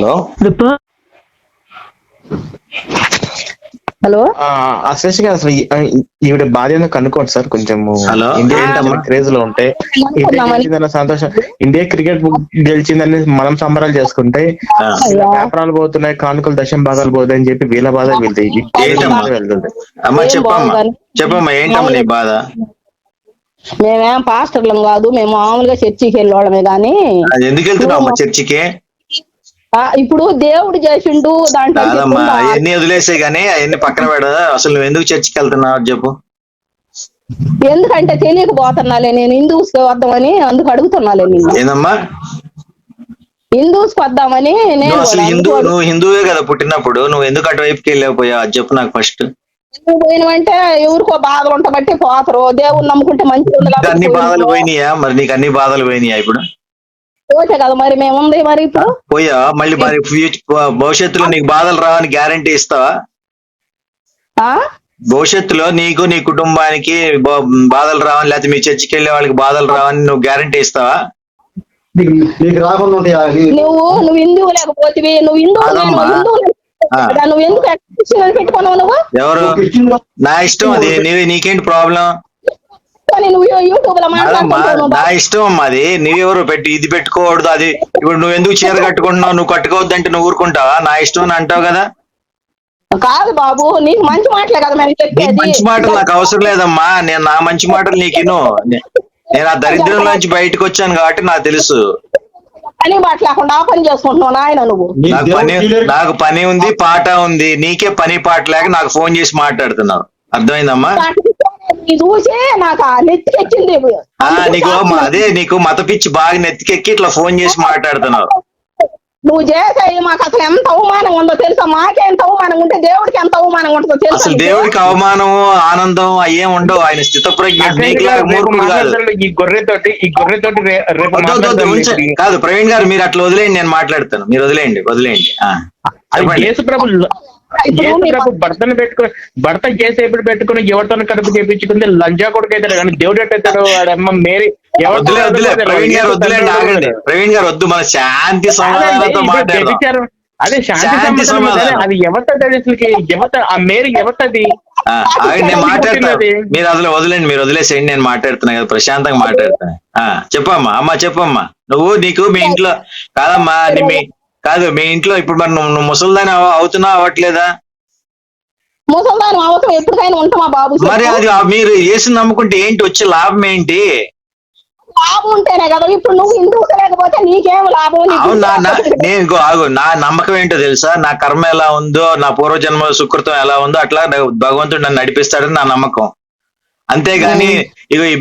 Hello. Hello. గారు అసలు ఈవిడ బాధ్యత కనుక్కోండి సార్ కొంచెం హలో. ఇండియా? క్రేజ్లో ఉంటే ఇండియా సంతోషం. ఇండియా క్రికెట్ గెలిచిందని మనం సంబరాలు చేసుకుంటే వ్యాపారాలు పోతున్నాయి కానుకలు దశం భాగాలు పోతాయని చెప్పి వీళ్ళ బాధ వెళ్తాయి అమ్మా చెప్పమ్మా? చెప్పమ్మా ఏంటమ్మా నీ బాధ? మేమేం పాస్టర్లం కాదు మేము మామూలుగా చర్చికి వెళ్ళోళ్ళమే గాని అది ఎందుకు వెళ్తున్నావు అమ్మా చర్చికి? ఇప్పుడు దేవుడు చేసిండు దాంట్లో అవన్నీ వదిలేసే గానీ అవన్నీ పక్కన పెడ అసలు నువ్వు ఎందుకు చర్చికి వెళ్తున్నావు చెప్పు. ఎందుకంటే తెలియకపోతున్నాలే నేను హిందూస్ వద్దామని అందుకు అడుగుతున్నాలే నేను ఏందమ్మా? హిందూస్ వద్దామని నేను నువ్వు అసలు హిందూ నువ్వు హిందువే కదా పుట్టినప్పుడు నువ్వు ఎందుకు అటువైపుకి వెళ్ళకపోయావు అది చెప్పు నాకు ఫస్ట్. ఎందుకు పోయినవంటే ఎవరికో బాధలు ఉంటబట్టి పోతారు. దేవుని నమ్ముకుంటే మంచిగా ఉంది అన్ని బాధలు. పోయినాయా? మరి నీకు అన్ని బాధలు పోయినాయా ఇప్పుడు? కదా మరి మేము ఉంది మరి ఇప్పుడు? పోయా. మళ్ళీ మరి ఫ్యూచర్ భవిష్యత్తులో నీకు బాధలు రావని గ్యారంటీ ఇస్తావా ఆ? భవిష్యత్తులో నీకు నీ కుటుంబానికి బా- బాధలు రావని లేకపోతే మీ చర్చికి వెళ్ళే వాళ్ళకి బాధలు రావని నువ్వు గ్యారంటీ ఇస్తావా నీకు నీకు రాకుండా ఉంటాయా నీ- నువ్వు నువ్వు హిందువు లేకపోతే నువ్వు హిందువు. నువ్వు ఎందుకు ఎక్స్ప్రెషన్ పెట్టుకున్నావు నువ్వు? ఎవరు? నా ఇష్టం అది. నీకేంటి ప్రాబ్లం నా ఇష్టం అమ్మా అది. నువ్వెవరు పెట్టి ఇది పెట్టుకోకూడదు అది. ఇప్పుడు నువ్వు ఎందుకు చీర కట్టుకుంటున్నావు? నువ్వు కట్టుకోవద్దు అంటే నువ్వు ఊరుకుంటావా? నా ఇష్టం అని అంటావు కదా? కాదు బాబు నీకు మంచి మాటలే కదా మేము నీ చెప్పేది మంచి మాటలు నాకు అవసరం లేదమ్మా. నేను నా మంచి మాటలు నీకు నేను ఆ దరిద్రం నుంచి బయటకు వచ్చాను కాబట్టి నాకు తెలుసు. పని బాట లేకుండా ఆ పని చేసుకుంటున్నావు నాయన నువ్వు. నీకు పని. నాకు పని ఉంది పాట ఉంది. నీకే పని పాట లేక నాకు ఫోన్ చేసి మాట్లాడుతున్నావు. అర్థమైందమ్మా? చూసే నాకు ఆ నీకు అదే నీకు మత పిచ్చి బాగా నెత్తికెక్కి ఇట్లా ఫోన్ చేసి మాట్లాడుతున్నావు నువ్వు చేసేది మాకు అసలు ఎంత అవమానం ఉందో తెలుసా? మాకే ఎంత అవమానం ఉంటే దేవుడికి ఎంత అవమానం ఉంటుందో తెలుసా అసలు? దేవుడికి అవమానం ఆనందం అయ్యేం ఉండవు. ఆయన స్థితప్రజ్ఞ ఈ గొర్రెతోటి ఈ గొర్రెతోటి. కాదు ప్రవీణ్ గారు మీరు అట్లా వదిలేయండి నేను మాట్లాడతాను. మీరు వదిలేయండి వదిలేయండి. ఆ, అది చెప్పండి. యేసు ప్రభు ఇప్పుడు యేసు మీ- ప్రభు భర్తను పెట్టుకుని భర్త చేసి ఎప్పుడు పెట్టుకుని ఎవరితో కడుపు చేపించుకుంది లంజా కొడుకు అవుతాడు కానీ దేవుడు ఎట్టవుతాడు వాడమ్మ మేరీ ఎవరితో ప్రవీణ్ గారు వద్దులేండి ఆగండి. ప్రవీణ్ గారు వద్దు మన శాంతి సమాధానంతో. అదే శాంతి సమాధానం. అదే, ఎవరిది అసలుకి ఎవత ఆ మేరీ ఎవరిది ఆగండి నేను మాట్లాడతాను. మీరు అసలు వదిలేండి మీరు వదిలేసేయండి నేను మాట్లాడుతున్నా కదా ప్రశాంతంగా మాట్లాడుతాను ఆ, చెప్పమ్మా అమ్మా చెప్పమ్మా నువ్వు నీకు మీ ఇంట్లో కాదమ్మా మీ కాదు మీ ఇంట్లో ఇప్పుడు మరి నువ్వు నువ్వు ముసలిదాని అవ- అవుతున్నావు అవ్వట్లేదా? ముసల్దాని అవసరం ఎప్పటికైనా ఉంటామా బాబు. మరి అది ఆ మీరు యేసు నమ్ముకుంటే ఏంటి వచ్చే లాభం ఏంటి? లాభం ఉంటేనే కదా ఇప్పుడు నువ్వు లేకపోతే నీకేం లాభం? నీకు అవును నా నా- నేను ఇగో ఆగు నా నమ్మకం ఏంటో తెలుసా? నా కర్మ ఎలా ఉందో నా పూర్వజన్మ సుకృతం ఎలా ఉందో అట్లా నా- భగవంతుడు నన్ను నడిపిస్తాడని నా నమ్మకం. అంతేగాని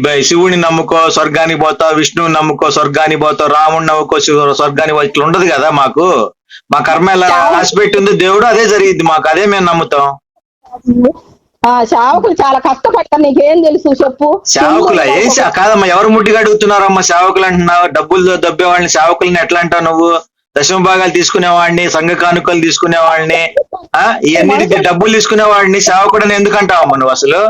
బ- శివుని నమ్ముకో స్వర్గానికి పోతావు విష్ణువుని నమ్ముకో స్వర్గానికి పోతావు రాముని నమ్ముకో శివ- స్వర్గానికి ఇట్లా ఉండదు కదా మాకు. మా కర్మ ఎలా రాసి పెట్టిందో దేవుడు అదే జరిగింది మాకు అదే మేము నమ్ముతాం. సేవకులు చాలా కష్టపడతారు నీకేం తెలుసు చెప్పు. సేవకుల ఏం కాదమ్మా ఎవరు ముట్టిగా అడుగుతున్నారమ్మా సేవకులు అంటున్నావు? డబ్బులు దబ్బే వాళ్ళని సేవకుల్ని ఎట్లా అంటావు నువ్వు? దశమ భాగాలు తీసుకునేవాడిని సంఘ కానుకలు తీసుకునేవాడిని ఆ? ఇవన్నీ డబ్బులు తీసుకునేవాడిని సేవకుడు అని ఎందుకు అంటావమ్మా నువ్వు అసలు?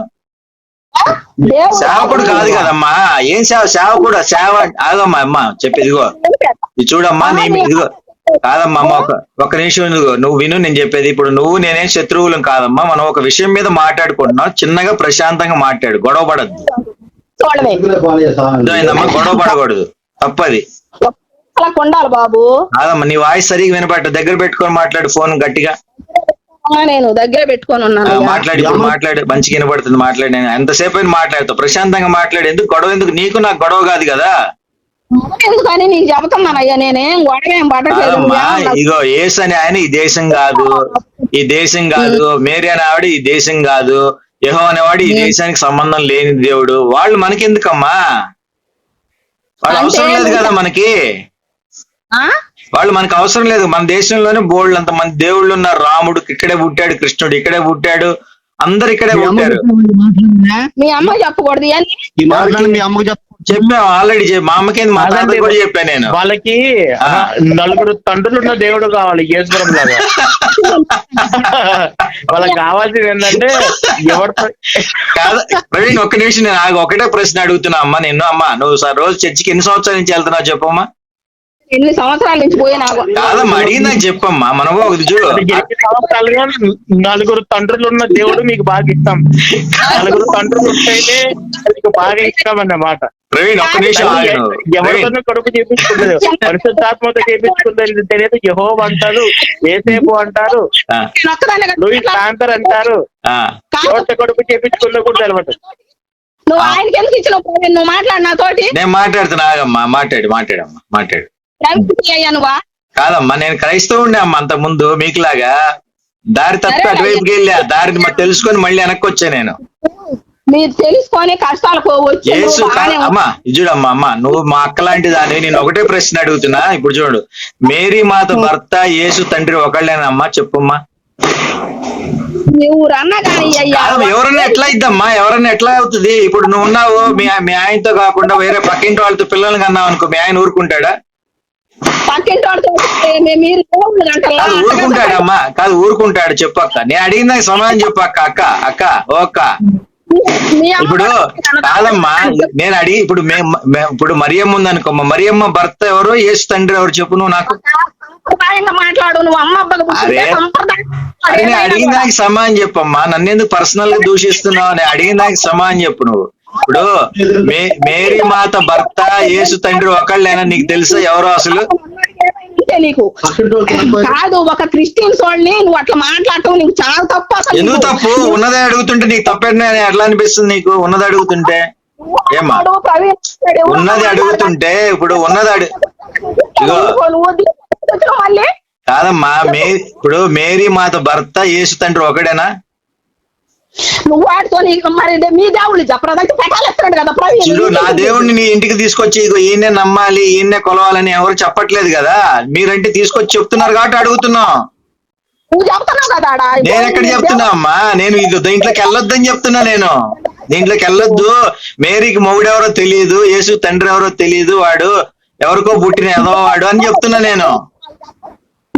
సేవకుడు కాదు కదమ్మా. ఏం సేవ? సేవకుడు సేవ ఆగమ్మా అమ్మా చెప్పి ఇదిగో. ఇది చూడమ్మా నీ మీ- ఇదిగో. కాదమ్మా అమ్మ ఒక ఒక నిమిషం ఇదిగో. నువ్వు విను నేను చెప్పేది. ఇప్పుడు నువ్వు నేనేం శత్రువులం కాదమ్మా. మనం ఒక విషయం మీద మాట్లాడుకుంటున్నాం. చిన్నగా ప్రశాంతంగా మాట్లాడు. గొడవ పడద్దు? అర్థమైందమ్మా? గొడవ పడకూడదు. తప్పది. బాబు. కాదమ్మా నీ వాయిస్ సరిగ్గా వినపట్ట దగ్గర పెట్టుకొని మాట్లాడు ఫోన్ గట్టిగా. నేను దగ్గర పెట్టుకొని ఉన్నాను మాట్లాడు ఇప్పుడు మాట్లాడు. మంచిగా వినపడుతుంది మాట్లాడు. నేను ఎంతసేపు అయినా మాట్లాడతావు ప్రశాంతంగా మాట్లాడు. ఎందుకు గొడవ? ఎందుకు? నీకు నాకు గొడవ కాదు కదా. ఎందుకని నీకు చెబుతున్నానయ్యా నేనేం గొడవ ఏం కాదమ్మా ఇగో ఏసు అని ఆయన ఈ దేశం కాదు. ఈ దేశం కాదు. మేరీ అనే ఆవిడ ఈ దేశం కాదు. యహో అనేవాడు ఈ దేశానికి సంబంధం లేని దేవుడు. వాళ్ళు మనకెందుకమ్మా? వాళ్ళు అవసరం లేదు కదా మనకి. ఆ? వాళ్ళు మనకు అవసరం లేదు. మన దేశంలోనే బోల్డ్ అంత మంది దేవుళ్ళు ఉన్నారు. రాముడు ఇక్కడే పుట్టాడు కృష్ణుడు ఇక్కడే పుట్టాడు. అందరు ఇక్కడే పుట్టారు. చెప్పు. మీ అమ్మ చెప్పకూడదు. మాటలు మీ అమ్మకు చెప్పు చెప్పాం ఆల్రెడీ మా అమ్మకేంది మా తాత అదండి. కూడా చెప్పాను నేను. వాళ్ళకి నలుగురు తండ్రులు ఉన్న దేవుడు కావాలి యేసుపురం లాగా. వాళ్ళకి కావాల్సింది ఏంటంటే ఎవరితో కాదు ప్రవీణ్ ఒక్క నిమిషం నేను ఒకటే ప్రశ్న అడుగుతున్నా. అమ్మా నిన్ను అమ్మా నువ్వు సార్ రోజు చర్చికి ఎన్ని సంవత్సరాల నుంచి వెళ్తున్నావు చెప్పమ్మా? ఎన్ని సంవత్సరాల నుంచి పోయినా కాదమ్మా అడిగిందా చెప్పమ్మా. మనము ఒక చూడు. అది ఎన్ని సంవత్సరాలుగా నలుగురు తండ్రులు ఉన్న దేవుడు మీకు బాగా ఇష్టం. నలుగురు తండ్రులు ఉంటేనే మీకు బాగా ఇష్టం అన్నమాట. ప్రవీణ్ ఒక్క నిమిషం ఆగు. నువ్వు. ప్రవీణ్ ఎవరితోనూ కొడుకు చేపించుకున్నది పరిశుద్ధాత్మతో చేపించుకున్నది తెలియదు. యహోవ్ అంటారు ఏసేపు అంటారు ఆ, నేను ఒక్కదాన్నే కదా లూయిస్ అంటారు ఆ. ఎవరితో కొడుకు చేపించుకున్నా కూడా తెలవదు. నువ్వు ఆయనకి ఎందుకు ఇచ్చిన నువ్వు మాట్లాడు నాతోటి. నేను మాట్లాడుతున్నా. ఆగమ్మా మాట్లాడు మాట్లాడమ్మా మాట్లాడు. రవికి అయ్యా నువ్వా? కాదమ్మా నేను క్రైస్తవుండే అమ్మా అంత ముందు మీకులాగా. దారి తప్పి సరే, అటువైపుకి వెళ్ళా. దారిని మరి తెలుసుకొని మళ్ళీ వెనక్కి వచ్చా నేను? మీరు తెలుసుకొని కష్టాలు పోవచ్చు యేసు కా- అమ్మా ఇది చూడమ్మా అమ్మా నువ్వు మా అక్క లాంటి దాన్ని నేను ఒకటే ప్రశ్న అడుగుతున్నా ఇప్పుడు చూడు. మేరీ మాత భర్త యేసు తండ్రి ఒకళ్ళేనమ్మా చెప్పమ్మా. నువ్వు అన్నా కానీ అయ్యా కాదమ్మా, ఎవరన్నా ఎట్లా ఇద్దమ్మా ఎవరన్నా ఎట్లా అవుతుంది? ఇప్పుడు నువ్వు ఉన్నావు మీ మీ ఆయనతో కాకుండా వేరే పక్కింటి వాళ్ళతో పిల్లల్ని కన్నావు అనుకో మీ ఆయన ఊరుకుంటాడా? ఊరుకుంటాడమ్మా. కాదు ఊరుకుంటాడు చెప్పక్క. నేను అడిగిన దానికి సమాధానం చెప్పక్క అక్క అక్క ఓ అక్క మీ అమ్మ ఇప్పుడు కాదమ్మా నేను అడిగి ఇప్పుడు ఇప్పుడు మరియమ్మ ఉందనుకోమ్మా. మరియమ్మ భర్త ఎవరు యేసు తండ్రి ఎవరు చెప్పు నువ్వు నాకు. మాట్లాడు నువ్వు అమ్మ అడిగిన. దానికి సమాధానం చెప్పమ్మా. నన్ను ఎందుకు పర్సనల్గా దూషిస్తున్నావు? నేను అడిగిన దానికి సమాధానం చెప్పు నువ్వు. ఇప్పుడు మేరీ మాత భర్త యేసు తండ్రి ఒకళ్ళేనా నీకు తెలుసా ఎవరో అసలు నీకు కాదు ఒక క్రిస్టియన్స్ వాళ్ళని నువ్వు అట్లా మాట్లాడటం నీకు చాలా తప్పు అసలు ఎందుకు. తప్పు ఉన్నదే అడుగుతుంటే నీకు తప్పేంటి అని ఎట్లా అనిపిస్తుంది నీకు ఉన్నది అడుగుతుంటే ఎవరు ఉన్నది అడుగుతుంటే ఇప్పుడు ఉన్నది అడు ఇగో. నువ్వు తీసుకొచ్చిన మళ్ళీ కాదమ్మా మే ఇప్పుడు మేరీ మాత భర్త యేసు తండ్రి ఒకడేనా నువ్వు వాడితో మరి మీ దేవుళ్ళు చెప్పరాదంటే పెట్టాలేస్తున్నాడు కదా ప్రవీణ్. నా దేవుణ్ణి నీ ఇంటికి తీసుకొచ్చి ఇగో ఈయన్నే నమ్మాలి ఈయన్నే కొలవాలని ఎవరు చెప్పట్లేదు కదా? మీరంటే తీసుకొచ్చి చెప్తున్నారు కాబట్టి అడుగుతున్నాం. నువ్వు చెప్తున్నావు కదా. నేను ఎక్కడ చెప్తున్నా అమ్మా? నేను ఇది దీంట్లోకి వెళ్ళొద్దని చెప్తున్నా నేను. దీంట్లోకి వెళ్ళొద్దు. మేరీకి మొగుడెవరో తెలియదు యేసు తండ్రి ఎవరో తెలియదు వాడు ఎవరికో పుట్టిన వాడు అని చెప్తున్నా నేను.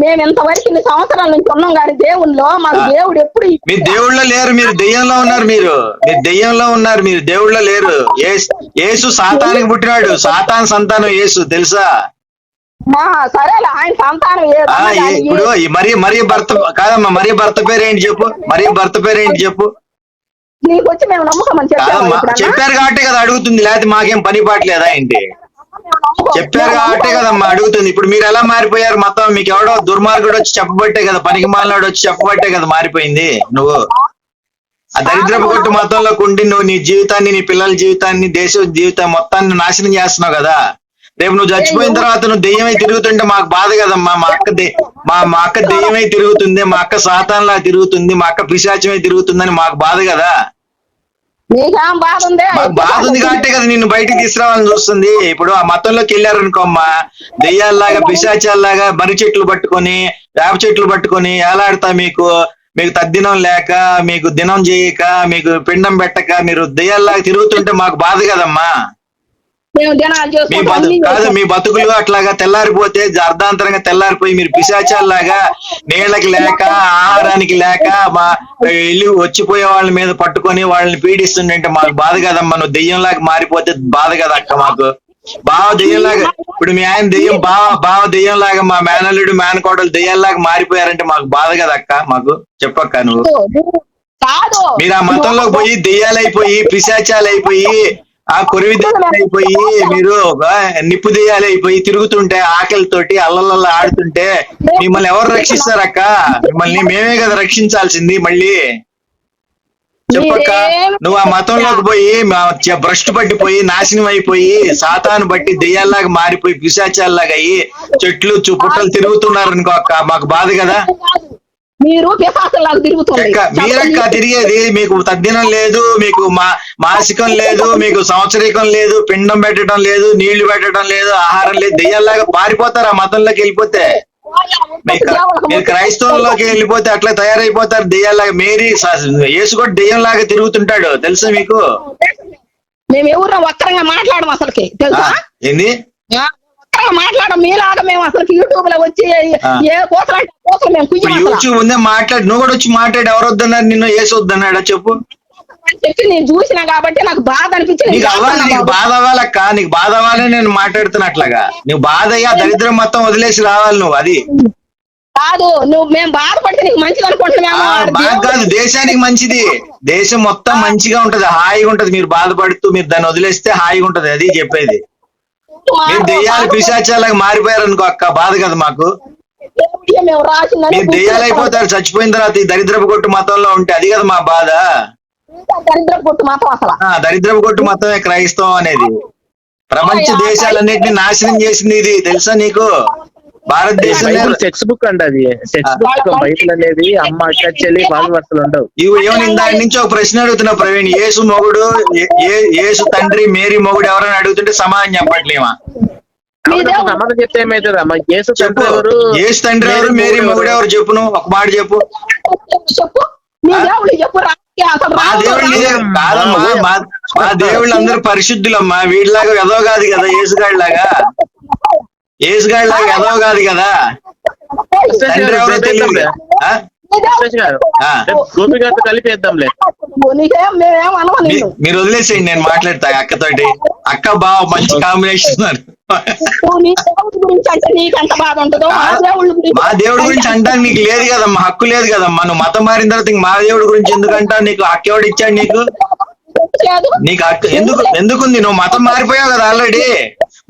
మేము ఇంతవరకు ఇన్ని సంవత్సరాల నుంచి ఉన్నాం కానీ దేవుల్లో మాకు. దేవుడు ఎప్పుడు మీ దేవుళ్ళో లేరు మీరు దెయ్యంలో ఉన్నారు మీరు మీరు దెయ్యంలో ఉన్నారు మీరు దేవుళ్ళో లేరు యేసు- యేసు సాతానికి పుట్టినాడు సాతాన్ సంతానం యేసు తెలుసా సరేలే ఆయన సంతానం ఇప్పుడు మరి మరి భర్త కాదమ్మా మరి భర్త పేరు ఏంటి చెప్పు మరి భర్త పేరు ఏంటి చెప్పు నీకు వచ్చి మేము నమ్మకమని చెప్పాము కాదమ్మా ఎప్పుడన్నా? చెప్పారు కాబట్టే కదా అడుగుతుంది లేకపోతే మాకేం పని పాటలేదా ఏంటి. చెప్పారు కాబట్టే కదమ్మా అడుగుతుంది. ఇప్పుడు మీరు ఎలా మారిపోయారు మొత్తం? మీకు ఎవడో దుర్మార్గుడు వచ్చి చెప్పబట్టే కదా పనికి మాలినాడు వచ్చి చెప్పబట్టే కదా మారిపోయింది నువ్వు. ఆ దరిద్రపు కొట్టు మొత్తంలో ఉండి నువ్వు నీ జీవితాన్ని నీ పిల్లల జీవితాన్ని దేశ జీవితం మొత్తాన్ని నాశనం చేస్తున్నావు కదా. రేపు నువ్వు చచ్చిపోయిన తర్వాత నువ్వు దెయ్యమై తిరుగుతుంటే మాకు బాధ కదమ్మా. మా అక్క దే మా మా అక్క దెయ్యమై తిరుగుతుంది మా అక్క సాతాన్లా తిరుగుతుంది మా అక్క పిశాచమై తిరుగుతుందని మాకు బాధ కదా. నీకేం బాధ ఉంది? మాకు బాధ ఉంది కాబట్టే కదా నిన్ను బయటికి తీసుకురావాలని చూస్తుంది. ఇప్పుడు ఆ మతంలోకి వెళ్ళారనుకోమ్మా. దెయ్యాల్లాగా పిశాచాల్లాగా మర్రి చెట్లు పట్టుకొని వేప చెట్లు పట్టుకొని ఏలాడతా మీకు? మీకు తద్దినం లేక మీకు దినం చేయక మీకు పిండం పెట్టక మీరు దెయ్యాల్లాగా తిరుగుతుంటే మాకు బాధ కదమ్మా. మేము దినాలు చేసుకుంటాం కాదు. మీ బతుకులు అట్లాగా తెల్లారిపోతే అర్ధాంతరంగా తెల్లారిపోయి మీరు పిశాచాల్లాగా నీళ్ళకి లేక ఆహారానికి లేక మా ఇల్లు వచ్చిపోయే వాళ్ళ మీద పట్టుకొని వాళ్ళని పీడిస్తుంటే మాకు బాధ కదమ్మా నువ్వు దెయ్యంలాగా మారిపోతే బాధ కదా అక్క మాకు. బావ దెయ్యంలాగా ఇప్పుడు మీ ఆయన దెయ్యం బావ బావ దెయ్యంలాగా మా మేనల్లుడు మేనకోడలు దెయ్యాల్లాగా మారిపోయారంటే మాకు బాధ కదా అక్క మాకు. చెప్పక్క నువ్వు. మీరు ఆ మతంలోకి పోయి దెయ్యాలైపోయి పిశాచాలైపోయి ఆ కొరివి దెయ్యాలైపోయి మీరు నిప్పు దెయ్యాలైపోయి తిరుగుతుంటే ఆకలితోటి అల్లలల్ల ఆడుతుంటే మిమ్మల్ని ఎవరు రక్షిస్తారక్క? మిమ్మల్ని మేమే కదా రక్షించాల్సింది మళ్ళీ. చెప్పక్క నువ్వు ఆ మతంలోకి పోయి భ్రష్టు పట్టిపోయి నాశనం అయిపోయి సాతాను బట్టి దెయ్యాల్లాగా మారిపోయి పిశాచాల్లాగా అయ్యి చెట్లు పుట్టలు తిరుగుతున్నారు అనుకో అక్క మాకు బాధ కదా. మీరు పిశాసలాగా తిరుగుతుంది. తిరిగేది మీకు తద్దినం లేదు మీకు మా మాసికం లేదు మీకు సంవత్సరికం లేదు పిండం పెట్టడం లేదు నీళ్ళు పెట్టడం లేదు ఆహారం లేదు దెయ్యాల్లాగా పారిపోతారు ఆ మతంలోకి వెళ్ళిపోతే. మీరు క్రైస్తవంలోకి వెళ్ళిపోతే అట్లా తయారైపోతారు దెయ్యాల్లాగా. మేరీ యేసు కూడా దెయ్యంలాగా తిరుగుతుంటాడు తెలుసా మీకు? మేము ఎవరు వక్రంగా మాట్లాడము అసలుకి తెలుసా? ఏంది? వక్రంగా మాట్లాడడం మీలాగా మేము అసలు యూట్యూబ్లో వచ్చి. ఏ కోసలు అంటే కోసలు మేము కుయ్యం. యూట్యూబ్ ఉందే మాట్లాడు. నువ్వు కూడా వచ్చి మాట్లాడి. ఎవరు వద్దన్నారు నిన్ను? ఏసు వద్దన్నాడా చెప్పు చెప్పి నేను చూసినా కాబట్టి నాకు బాధ అనిపించి నేను నీకు అవ్వాలి నీకు. బాధ అవ్వాలక్క నీకు బాధ అవ్వాలని నేను మాట్లాడుతున్నట్లుగా. నువ్వు బాధ అయ్యా దరిద్రం మొత్తం వదిలేసి రావాలి నువ్వు అది. కాదు నువ్వు మేము బాధపడితే నీకు మంచిది బాగా కాదు దేశానికి మంచిది. దేశం మొత్తం మంచిగా ఉంటది. హాయిగా ఉంటది. మీరు బాధపడుతూ మీరు దాన్ని వదిలేస్తే హాయిగా ఉంటది. అది చెప్పేది. మీరు దెయ్యాలు పిశాచాలకు మారిపోయారు అనుకో అక్క బాధ కదా మాకు. మీరు దెయ్యాలు అయిపోతారు చచ్చిపోయిన తర్వాత ఈ దరిద్రపు కొట్టు మతంలో ఉంటే అది కదా మా బాధ. కొట్టు అసలు దరిద్రపు కొట్టు మతమే క్రైస్తవం అనేది. ప్రపంచ దేశాలన్నింటినీ నాశనం చేసింది ఇది తెలుసా నీకు? భారతదేశం టెక్స్ట్ బుక్ అండి అది. టెక్స్ట్ బుక్ బైబిల్ అనేది అమ్మ అక్క చెల్లి వరుసలు ఉండవు. ఇవి ఏమని దాని నుంచి ఒక ప్రశ్న అడుగుతున్నా ప్రవీణ్. యేసు మొగుడు ఏ- ఏ- యేసు తండ్రి మేరీ మొగుడు ఎవరైనా అడుగుతుంటే సమాధానం చెప్పట్లేమా? సమాధానం చెప్తే ఏమైతుంది అమ్మ? యేసు చెప్పు. తండ్రి ఎవరు? యేసు తండ్రి ఎవరు మేరీ మొగుడు ఎవరు? చెప్పు నువ్వు ఒక మాట చెప్పు. చెప్పు. మీ దేవుళ్ళు అందరూ పరిశుద్ధులమ్మా. వీళ్ళలాగా ఎదో కాదు కదా యేసుగాడిలాగా. యేసుగాడిలాగా ఎదో కాదు? కదా తండ్రి ఎవరో తెలియదు. మీరు వదిలేసేయండి నేను మాట్లాడతా అక్కతోటి. అక్క బావ మంచి కాంబినేషన్ మా దేవుడి గురించి అంటానికి నీకు లేదు కదమ్మా హక్కు లేదు కదమ్మా. నువ్వు మతం మారిన తర్వాత మా దేవుడి గురించి ఎందుకంటా నీకు? హక్కు ఎవడు ఇచ్చాడు నీకు? నీకు హక్కు ఎందుకు ఎందుకుంది? నువ్వు మతం మారిపోయావు కదా ఆల్రెడీ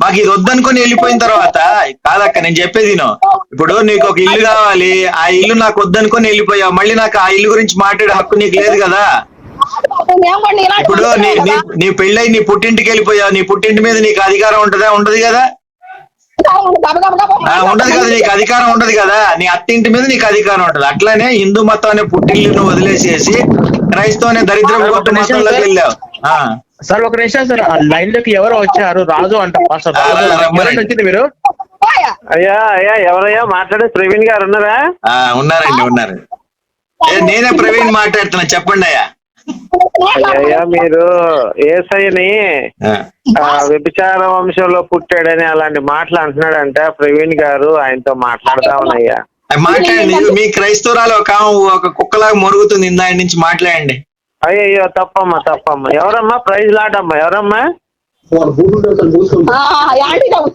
మాకు ఇది వద్దనుకొని వెళ్ళిపోయిన తర్వాత కాదక్క నేను చెప్పేది ఇప్పుడు నీకు ఒక ఇల్లు కావాలి ఆ ఇల్లు నాకు వద్దనుకొని వెళ్ళిపోయావు. మళ్ళీ నాకు ఆ ఇల్లు గురించి మాట్లాడే హక్కు నీకు లేదు కదా? ఇప్పుడు నీ నీ పెళ్ళై నీ పుట్టింటికి వెళ్ళిపోయావు. నీ పుట్టింటి మీద నీకు అధికారం ఉంటదా? ఉండదు కదా? ఉండదు కదా నీకు అధికారం ఉండదు కదా? నీ అత్తింటి మీద నీకు అధికారం ఉంటది. అట్లానే హిందూ మతం అనే పుట్టిల్లును వదిలేసేసి క్రైస్తవ అనే దరిద్రం మతంలోకి వెళ్ళావు. ఆ, సార్ ఒక నిమిషం సార్ ఆ లైన్లోకి ఎవరో వచ్చారు? రాజు అంట ఆ, రాజు. వచ్చింది మీరు. అయ్యా అయ్యా ఎవరయ్యా? మాట్లాడే ప్రవీణ్ గారు ఉన్నారా? ఆ, ఉన్నారండి ఉన్నారు. ఏ, నేనే ప్రవీణ్ మాట్లాడుతున్నా చెప్పండి అయ్యా. అయ్యా మీరు ఆ, వ్యభిచార వంశంలో పుట్టాడని అలాంటి మాటలు అంటున్నాడంట ప్రవీణ్ గారు. ఆయనతో మాట్లాడదామనయ్యా మాట్లాడండి మీ క్రైస్తవురాలు ఒక ఒక కుక్కలాగా మొరుగుతుంది ఇందాడి నుంచి మాట్లాడండి. అయ్యయ్యో తప్పమ్మా తప్పమ్మా. ఎవరమ్మా? ప్రైజ్ లాటమ్మా ఎవరమ్మా?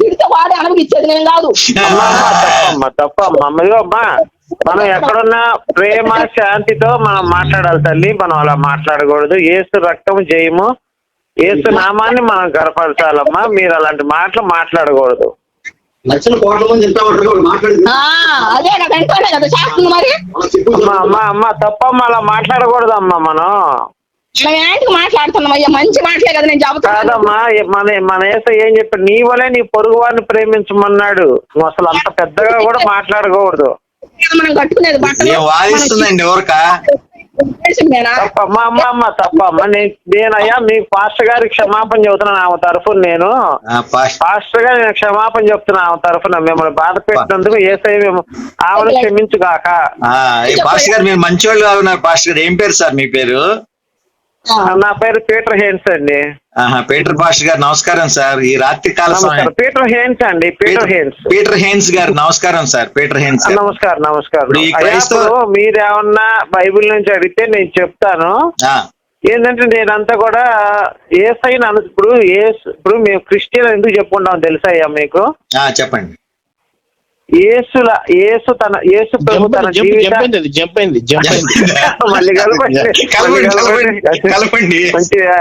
తిడితే వాడే నేను కాదు. తప్పమ్మా తప్పమ్మా. అమ్మయ్యో అమ్మా మనం ఎక్కడున్నా ప్రేమ శాంతితో మనం మాట్లాడాలి తల్లి. మనం అలా మాట్లాడకూడదు. ఏసు రక్తం జయము. ఏసు నామాన్ని మనం గడపరచాలమ్మా మీరు అలాంటి మాటలు మాట్లాడకూడదు. లక్షల కోట్ల మంది ఎంత అదే కదా కదా చేస్తుంది మరి. అమ్మా అమ్మా అమ్మా తప్పమ్మా అలా మాట్లాడకూడదమ్మా మనం. మనం ఏంటికి మాట్లాడుతున్నాం అయ్యా మంచి మాటలే కదా నేను చెబుతాను కాదమ్మా ఏ- మన మన ఏస ఏం చెప్పాడు? నీ వలే నీ పొరుగు వారిని ప్రేమించమన్నాడు. నువ్వు అసలు అంత పెద్దగా కూడా మాట్లాడకూడదు. మనం కట్టుకునేది బట్టలు. ఏం వాదిస్తుందండి ఎవరికా తప్పమ్మా అమ్మ అమ్మ తప్పమ్మా. నేను నేనయ్యా మీ పాస్టర్ గారికి క్షమాపణ చెబుతున్నాను ఆమె తరఫున నేను. పాస్టర్. గారు నేను క్షమాపణ చెప్తున్నా ఆమె తరఫున. మిమ్మల్ని బాధ పెట్టినందుకు ఏసై మేము ఆమెను క్షమించుగాక. పాస్టర్ గారు మీరు మంచివాళ్ళు కాదు ఉన్నారు పాస్టర్ గారు ఏం పేరు సార్ మీ పేరు? నా పేరు పీటర్ హేన్స్ అండి. పీటర్ పాస్టర్ గారు నమస్కారం సార్. ఈ రాత్రి కాల పీటర్ హేన్స్ అండి పీటర్ హేన్స్. పీటర్ హెయిన్స్ గారు నమస్కారం సార్. పీటర్ హెయిన్స్ గారు. నమస్కారం నమస్కారం. మీరేమన్నా బైబిల్ నుంచి అడిగితే నేను చెప్తాను. ఏంటంటే నేనంతా కూడా ఏసైన ఇప్పుడు ఏసు ఇప్పుడు మేము క్రిస్టియన్ ఎందుకు చెప్పుకుంటాం తెలుసా అయ్యా మీకు? చెప్పండి. ఏసుల ఏసు తన ఏసు ప్రభు తన జంప్ జీవిత జంప్ అయింది జంప్ అయింది జంప్ అయింది. మళ్ళీ కలపండి కలపండి మళ్ళీ కలపండి కలపండి. మంచిగా